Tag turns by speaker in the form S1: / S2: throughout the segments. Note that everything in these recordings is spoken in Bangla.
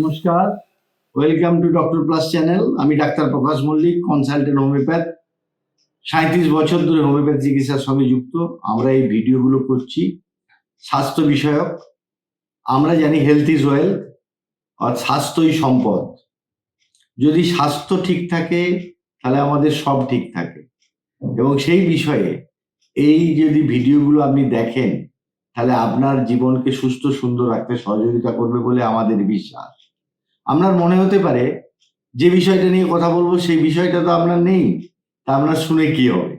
S1: নমস্কার। Welcome to doctor plus channel আমি ডাক্তার প্রকাশ মল্লিক কনসালটেন্ট হোমিওপ্যাথ সাঁত্রিশ বছর ধরে হোমিওপ্যাথ চিকিৎসার সঙ্গে যুক্ত। আমরা এই ভিডিওগুলো করছি। স্বাস্থ্য বিষয়ক। আমরা জানি হেলথ ইজ ওয়েলথ আর স্বাস্থ্যই সম্পদ। যদি স্বাস্থ্য ঠিক থাকে, তাহলে আমাদের সব ঠিক থাকে। এবং সেই বিষয়ে এই যদি ভিডিওগুলো আপনি দেখেন, তাহলে আপনার জীবনকে সুস্থ সুন্দর রাখতে সহযোগিতা করবে বলে আমাদের বিশ্বাস। আপনার মনে হতে পারে, যে বিষয়টা নিয়ে কথা বলব সেই বিষয়টা তো আপনার নেই, তা আপনার শুনে কি হবে?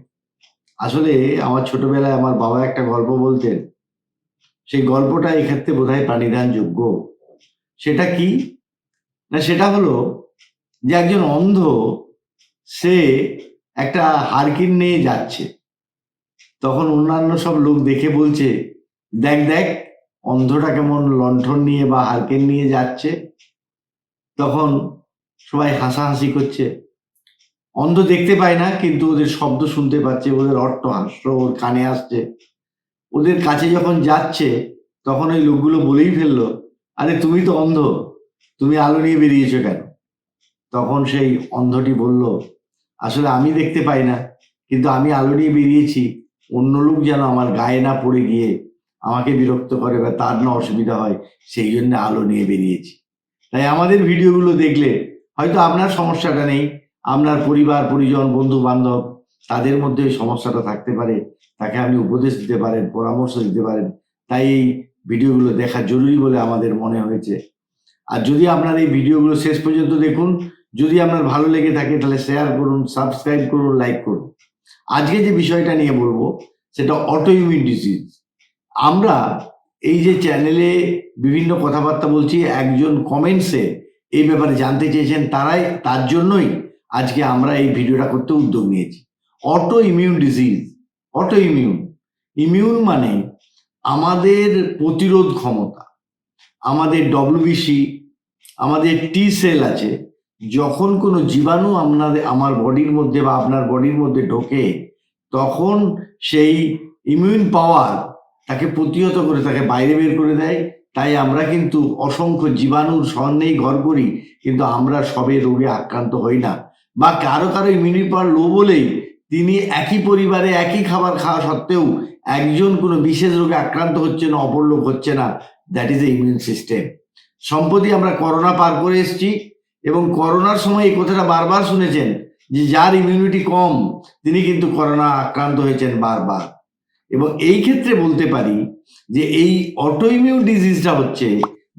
S1: আসলে আমার ছোটবেলায় আমার বাবা একটা গল্প বলতেন, সেই গল্পটা এক্ষেত্রে বোধহয় প্রাণিধান যোগ্য সেটা কি? না, সেটা হলো যে একজন অন্ধ, সে একটা হারকিন নিয়ে যাচ্ছে। তখন অন্যান্য সব লোক দেখে বলছে, দেখ দেখ, অন্ধটা কেমন লণ্ঠন নিয়ে বা হারকেন নিয়ে যাচ্ছে। তখন সবাই হাসাহাসি করছে। অন্ধ দেখতে পায় না, কিন্তু ওদের শব্দ শুনতে পাচ্ছে, ওদের অট্ট হাস্য, ওর কানে আসছে। ওদের কাছে যখন যাচ্ছে, তখন ওই লোকগুলো বলেই ফেলল, আরে, তুমি তো অন্ধ, তুমি আলো নিয়ে বেরিয়েছো কেন? তখন সেই অন্ধটি বলল, আসলে আমি দেখতে পাই না, কিন্তু আমি আলো নিয়ে বেরিয়েছি, অন্য লোক যেন আমার গায়ে না পড়ে গিয়ে আমাকে বিরক্ত করে বা তার না অসুবিধা হয়, সেই জন্য আলো নিয়ে বেরিয়েছি। তাই আমাদের ভিডিওগুলো দেখলে হয়তো আপনার সমস্যাটা নেই, আপনার পরিবার, পরিজন বন্ধু বান্ধব তাদের মধ্যে ওই সমস্যাটা থাকতে পারে, তাকে আপনি উপদেশ দিতে পারেন, পরামর্শ দিতে পারেন, তাই এই ভিডিওগুলো দেখা জরুরি বলে আমাদের মনে হয়েছে। আর যদি আপনার এই ভিডিওগুলো শেষ পর্যন্ত দেখুন, যদি আপনার ভালো লেগে থাকে তাহলে শেয়ার করুন সাবস্ক্রাইব করুন লাইক করুন। আজকে যে বিষয়টা নিয়ে বলব, সেটা অটো ইমিউন ডিজিজ আমরা এই যে চ্যানেলে বিভিন্ন কথাবার্তা বলছি, একজন কমেন্টসে এই ব্যাপারে জানতে চেয়েছেন তারাই, তার জন্যই আজকে আমরা এই ভিডিওটা করতে উদ্যোগ নিয়েছি। Autoimmune disease autoimmune immune মানে আমাদের প্রতিরোধ ক্ষমতা, আমাদের ডব্লিউবিসি আমাদের টি সেল আছে, যখন কোনো জীবাণু আপনাদের আমার বডির মধ্যে বা আপনার বডির মধ্যে ঢোকে, তখন সেই ইমিউন পাওয়ার তাকে প্রতিহত করে, তাকে বাইরে বের করে দেয়। তাই আমরা কিন্তু অসংখ্য জীবাণুর স্বর্ণেই ঘর করি, কিন্তু আমরা সবে রোগে আক্রান্ত হই না। বা কারও কারও ইমিউনিটি পাওয়ার লো বলেই তিনি একই পরিবারে একই খাবার খাওয়া সত্ত্বেও একজন কোনো বিশেষ রোগে আক্রান্ত হচ্ছে না, অপর লোক হচ্ছে না। That is a immune system সম্প্রতি আমরা করোনা পার করে এসেছি এবং করোনার সময় এই কথাটা বারবার শুনেছেন যে যার ইমিউনিটি কম, তিনি কিন্তু করোনা আক্রান্ত হয়েছেন বারবার। এবং এই ক্ষেত্রে বলতে পারি যে এই অটো ইমিউন ডিজিজটা হচ্ছে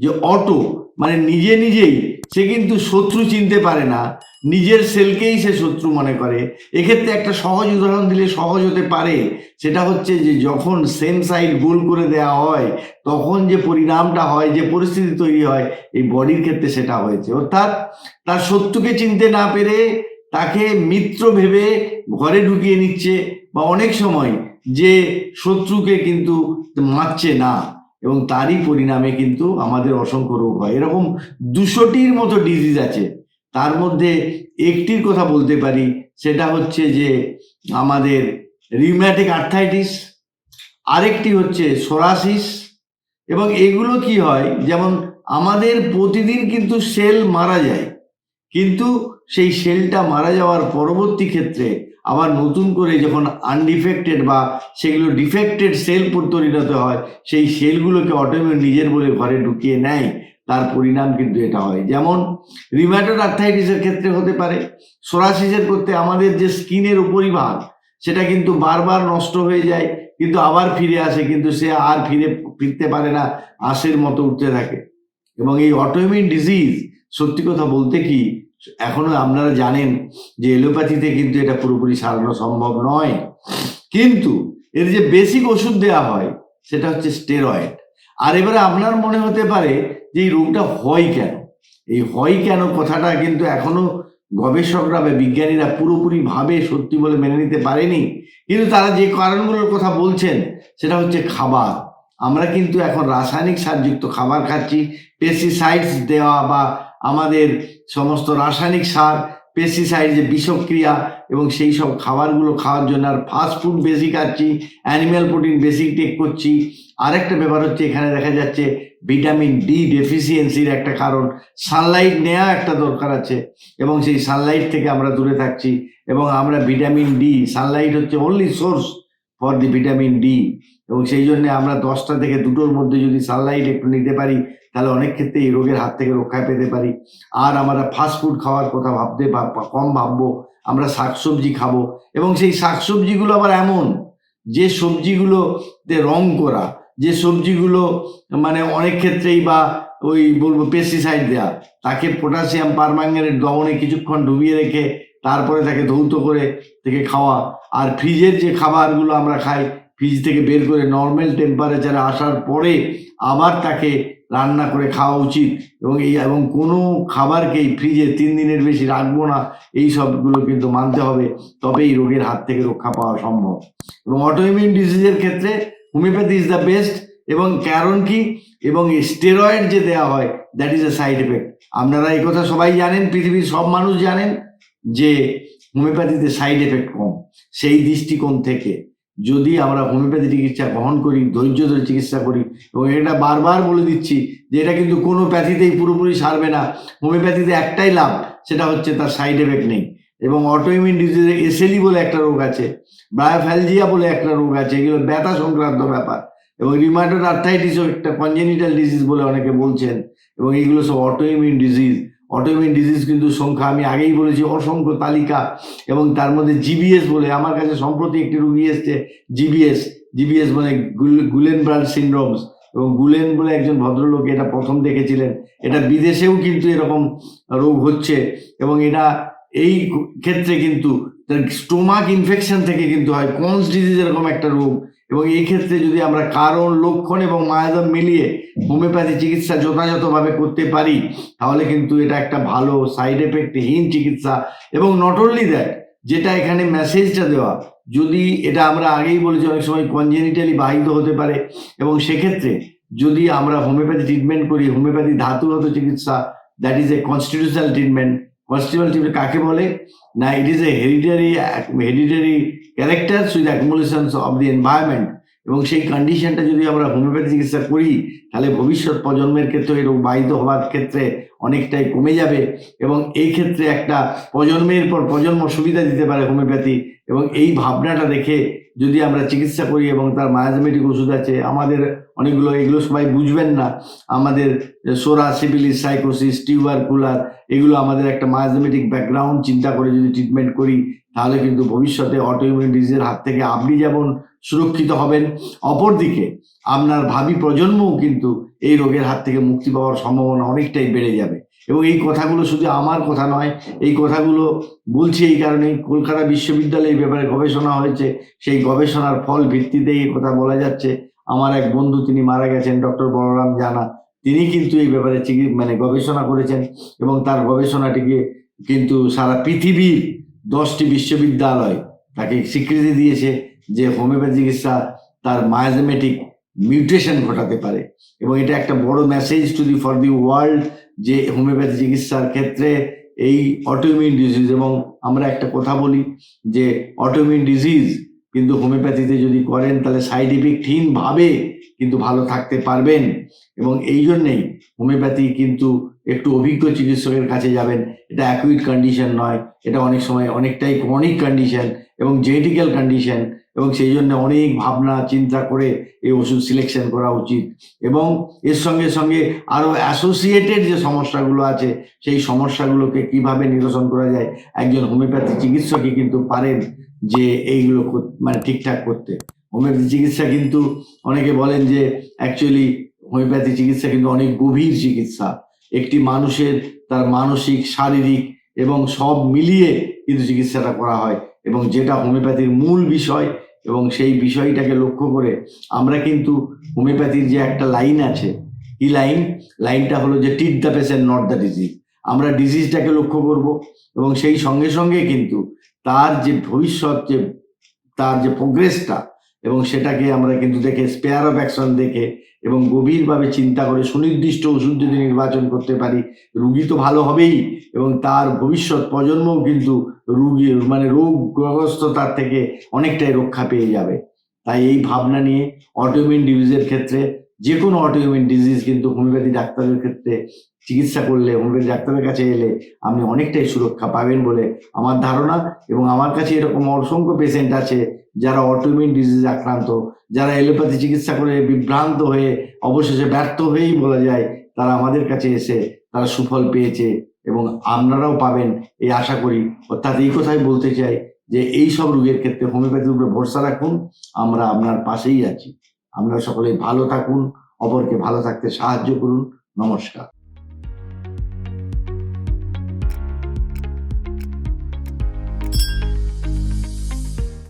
S1: যে অটো মানে নিজে নিজেই সে কিন্তু শত্রু চিনতে পারে না, নিজের সেলকেই সে শত্রু মনে করে। এক্ষেত্রে একটা সহজ উদাহরণ দিলে সহজ হতে পারে, সেটা হচ্ছে যে যখন সেম সাইড গোল করে দেওয়া হয়, তখন যে পরিণামটা হয়, যে পরিস্থিতি তৈরি হয়, এই বডির ক্ষেত্রে সেটা হয়েছে। অর্থাৎ তার শত্রুকে চিনতে না পেরে তাকে মিত্র ভেবে ঘরে ঢুকিয়ে নিচ্ছে বা অনেক সময় যে শত্রুকে কিন্তু মারছে না এবং তারই পরিণামে কিন্তু আমাদের অসংখ্য রোগ হয়। এরকম দুশোটির মতো ডিজিজ আছে। তার মধ্যে একটির কথা বলতে পারি, সেটা হচ্ছে যে আমাদের রিউম্যাটিক আর্থাইটিস আরেকটি হচ্ছে সোরাসিস এবং এগুলো কি হয়, যেমন আমাদের প্রতিদিন কিন্তু সেল মারা যায়। কিন্তু সেই সেলটা মারা যাওয়ার পরবর্তী ক্ষেত্রে আবার নতুন করে যখন আনডিফেক্টেড বা সেগুলো ডিফেক্টেড সেল পরিণত হয়, সেই সেলগুলোকে অটোমেটিক নিজের বলে ঘরে ঢুকিয়ে নেয়। তার পরিণাম কিন্তু এটা হয়। যেমন রিম্যাটোড আর্থাইটিসের ক্ষেত্রে হতে পারে সোরাসিসের করতে আমাদের যে স্কিনের উপরিভাগ, সেটা কিন্তু বারবার নষ্ট হয়ে যায়, কিন্তু আবার ফিরে আসে, কিন্তু সে আর ফিরে ফিরতে পারে না, আঁশের মতো উঠতে থাকে। এবং এই অটোইমিউন ডিজিজ সত্যি কথা বলতে কি, এখনও আপনারা জানেন যে এলোপ্যাথিতে কিন্তু এটা পুরোপুরি সারানো সম্ভব নয়। কিন্তু এর যে বেসিক ওষুধ দেওয়া হয়, সেটা হচ্ছে স্টেরয়েড। আর এবারে আপনার মনে হতে পারে যে এই রোগটা হয় কেন? এই হয় কেন কথাটা কিন্তু এখনও গবেষকরা বা বিজ্ঞানীরা পুরোপুরি ভাবে সত্যি বলে মেনে নিতে পারেনি। কিন্তু তারা যে কারণগুলোর কথা বলছেন, সেটা হচ্ছে খাবার। আমরা কিন্তু এখন রাসায়নিক সারযুক্ত খাবার খাচ্ছি পেস্টিসাইডস দেওয়া বা আমাদের সমস্ত রাসায়নিক সার পেস্টিসাইড যে বিষক্রিয়া এবং সেই সব খাবারগুলো খাওয়ার জন্য আর ফাস্ট ফুড বেশি খাচ্ছি অ্যানিম্যাল প্রোটিন বেশি টেক করছি। আরেকটা ব্যাপার হচ্ছে এখানে দেখা যাচ্ছে ভিটামিন ডি ডেফিসিয়েন্সির একটা কারণ। সানলাইট নেওয়া একটা দরকার আছে এবং সেই সানলাইট থেকে আমরা দূরে থাকছি এবং আমরা ভিটামিন ডি সানলাইট হচ্ছে only source for the vitamin D এবং সেই জন্য আমরা দশটা থেকে দুটোর মধ্যে যদি সানলাইট একটু নিতে পারি, তাহলে অনেক ক্ষেত্রে এই রোগের হাত থেকে রক্ষা পেতে পারি। আর আমরা ফাস্ট ফুড খাওয়ার কথা ভাবতে কম ভাববো, আমরা শাকসবজি খাব এবং সেই শাকসবজিগুলো আবার এমন, যে সবজিগুলোতে রং করা, যে সবজিগুলো মানে অনেক ক্ষেত্রেই বা ওই বলব পেস্টিসাইড দেওয়া তাকে পটাশিয়াম পারম্যাঙ্গানেট দমনে কিছুক্ষণ ডুবিয়ে রেখে, তারপরে তাকে ধৌত করে থেকে খাওয়া। আর ফ্রিজের যে খাবারগুলো আমরা খাই ফ্রিজ থেকে বের করে নর্মাল টেম্পারেচারে আসার পরে আবার তাকে রান্না করে খাওয়া উচিত। এবং এই, এবং কোনো খাবারকেই ফ্রিজে তিন দিনের বেশি রাখব না, এই সবগুলো কিন্তু মানতে হবে। তবে এই রোগের হাত থেকে রক্ষা পাওয়া সম্ভব। এবং অটোইমিউন ডিজিজের ক্ষেত্রে হোমিওপ্যাথি ইজ দ্য বেস্ট এবং কারণ কি? এবং স্টেরয়েড যে দেওয়া হয় that is a side effect আপনারা এই কথা সবাই জানেন, পৃথিবীর সব মানুষ জানেন যে হোমিওপ্যাথিতে সাইড এফেক্ট কম। সেই দৃষ্টিকোণ থেকে। যদি আমরা হোমিওপ্যাথি চিকিৎসা গ্রহণ করি, ধৈর্য ধরে চিকিৎসা করি, এবং এটা বারবার বলে দিচ্ছি যে এটা কিন্তু কোনো প্যাথিতেই পুরোপুরি সারবে না। হোমিওপ্যাথিতে একটাই লাভ, সেটা হচ্ছে তার সাইড এফেক্ট নেই। এবং অটোইমিউন ডিজিজে এসএলই বলে একটা রোগ আছে বায়োফ্যালজিয়া বলে একটা রোগ আছে, এগুলো ব্যথা সংক্রান্ত ব্যাপার। এবং রিমাটোড আর্থাইটিসও একটা কনজেনিটাল ডিজিজ বলে অনেকে বলছেন, এবং এইগুলো সব অটোইমিউন ডিজিজ অটোইমিউন ডিজিজ কিন্তু সংখ্যা, আমি আগেই বলেছি, অসংখ্য তালিকা এবং তার মধ্যে জিবিএস বলে, আমার কাছে সম্প্রতি একটি রুগী এসছে জিবিএস জিবিএস মানে গুলেন ব্রান্ড সিন্ড্রোমস এবং গুলেন বলে একজন ভদ্রলোক এটা প্রথম দেখেছিলেন। এটা বিদেশেও কিন্তু এরকম রোগ হচ্ছে এবং এটা এই ক্ষেত্রে কিন্তু স্টোমাক ইনফেকশন থেকে কিন্তু হয় কনস ডিজিজ এরকম একটা রোগ। এবং এই ক্ষেত্রে যদি আমরা কারণ, লক্ষণ এবং মায়াদম মিলিয়ে হোমিওপ্যাথি চিকিৎসা যথাযথভাবে করতে পারি, তাহলে কিন্তু এটা একটা ভালো সাইড এফেক্টহীন চিকিৎসা। এবং নট অনলি দ্যাট যেটা এখানে মেসেজটা দেওয়া, যদি এটা আমরা আগেই বলেছি অনেক সময় কনজেনিটালি বাহিত হতে পারে, এবং সেক্ষেত্রে যদি আমরা হোমিওপ্যাথি ট্রিটমেন্ট করি, হোমিওপ্যাথি ধাতুগত চিকিৎসা that is a constitutional treatment constitutional type কাকে বলে? না it is a hereditary hereditary character with accumulations of the environment এবং সেই কন্ডিশনটা যদি আমরা হোমিওপ্যাথি চিকিৎসা করি, তাহলে ভবিষ্যৎ প্রজন্মের ক্ষেত্রে এই বাহিত হওয়ার ক্ষেত্রে অনেকটাই কমে যাবে এবং এই ক্ষেত্রে একটা প্রজন্মের পর প্রজন্ম সুবিধা দিতে পারে হোমিওপ্যাথি এবং এই ভাবনাটা দেখে যদি আমরা চিকিৎসা করি এবং তার মায়াজমেটিক ওষুধ আছে, আমাদের অনেকগুলো, এগুলো সবাই বুঝবেন না। আমাদের সোরা সিপিলিস সাইকোসিস, টিউবার, কুলার, এগুলো আমাদের একটা মায়াজমেটিক ব্যাকগ্রাউন্ড চিন্তা করে যদি ট্রিটমেন্ট করি তাহলে কিন্তু ভবিষ্যতে অটোইমিউন ডিজিজের হাত থেকে আপনি যেমন সুরক্ষিত হবেন, অপরদিকে আপনার ভাবি প্রজন্মও কিন্তু এই রোগের হাত থেকে মুক্তি পাওয়ার সম্ভাবনা অনেকটাই বেড়ে যাবে। এবং এই কথাগুলো শুধু আমার কথা নয়, এই কথাগুলো বলছি এই কারণে কলকাতা বিশ্ববিদ্যালয়ে এই ব্যাপারে গবেষণা হয়েছে, সেই গবেষণার ফল ভিত্তিতে এই কথা বলা যাচ্ছে। আমার এক বন্ধু তিনি মারা গেছেন, ডক্টর বলরাম জানা। তিনি কিন্তু এই ব্যাপারে মানে গবেষণা করেছেন এবং তার গবেষণাটিকে কিন্তু সারা পৃথিবীর বিশ্ববিদ্যালয় তাকে স্বীকৃতি দিয়েছে যে হোমিওপ্যাথি চিকিৎসা তার মায়াজমেটিক মিউটেশন ঘটাতে পারে। এবং এটা একটা বড় message to the for the world যে হোমিওপ্যাথি চিকিৎসার ক্ষেত্রে এই অটোমিউন ডিজিজ এবং আমরা একটা কথা বলি যে অটোমিউন ডিজিজ কিন্তু হোমিওপ্যাথিতে যদি করেন, তাহলে সাইড ইফেক্টহীন ভাবে কিন্তু ভালো থাকতে পারবেন। এবং এই জন্যেই হোমিওপ্যাথি কিন্তু একটু অভিজ্ঞ চিকিৎসকের কাছে যাবেন। এটা অ্যাকুইট কন্ডিশন নয়, এটা অনেক সময় অনেকটাই ক্রনিক কন্ডিশন এবং জেনেটিক্যাল কন্ডিশন এবং সেই জন্য অনেক ভাবনা, চিন্তা করে এই ওষুধ সিলেকশন করা উচিত। এবং এর সঙ্গে সঙ্গে আরও অ্যাসোসিয়েটেড যে সমস্যাগুলো আছে, সেই সমস্যাগুলোকে কীভাবে নিরসন করা যায়, একজন হোমিওপ্যাথি চিকিৎসকই কিন্তু পারেন। যে এইগুলো মানে ঠিকঠাক করতে। হোমিওপ্যাথি চিকিৎসা কিন্তু অনেকে বলেন যে অ্যাকচুয়ালি হোমিওপ্যাথি চিকিৎসা কিন্তু অনেক গভীর চিকিৎসা। একটি মানুষের তার মানসিক, শারীরিক এবং সব মিলিয়ে কিন্তু চিকিৎসাটা করা হয় এবং যেটা হোমিওপ্যাথির মূল বিষয় এবং সেই বিষয়টাকে লক্ষ্য করে আমরা কিন্তু হোমিওপ্যাথির যে একটা লাইন আছে, কি লাইন? লাইনটা হলো যে টিট the patient not the disease আমরা ডিজিজটাকে লক্ষ্য করব এবং সেই সঙ্গে সঙ্গে কিন্তু তার যে ভবিষ্যৎ, যে তার যে প্রোগ্রেসটা এবং সেটাকে আমরা কিন্তু দেখে স্পেয়ার অফ অ্যাকশন দেখে এবং গভীরভাবে চিন্তা করে সুনির্দিষ্ট ওষুধ যদি নির্বাচন করতে পারি, রুগী তো ভালো হবেই এবং তার ভবিষ্যৎ প্রজন্মও কিন্তু রুগী মানে রোগগ্রস্ততার থেকে অনেকটাই রক্ষা পেয়ে যাবে। তাই এই ভাবনা নিয়ে অটোমিন ডিজিজের ক্ষেত্রে যে কোনো অটোইমিউন ডিজিজ কিন্তু হোমিওপ্যাথি ডাক্তারের ক্ষেত্রে চিকিৎসা করলে হোমিওপ্যাথি ডাক্তারের কাছে এলে আপনি অনেকটাই সুরক্ষা পাবেন বলে আমার ধারণা এবং আমার কাছে এরকম অসংখ্য পেশেন্ট আছে যারা অটোইমিউন ডিজিজ আক্রান্ত, যারা এলোপ্যাথি চিকিৎসা করে বিভ্রান্ত হয়ে অবশেষে ব্যর্থ হয়েই বলা যায় তারা আমাদের কাছে এসে তারা সুফল পেয়েছে এবং আপনারাও পাবেন এই আশা করি। অর্থাৎ এই কথাই বলতে চাই যে এই সব রোগের ক্ষেত্রে হোমিওপ্যাথির উপরে ভরসা রাখুন, আমরা আপনার পাশেই আছি। আপনারা সকলেই ভালো থাকুন অপরকে ভালো থাকতে সাহায্য করুন। নমস্কার।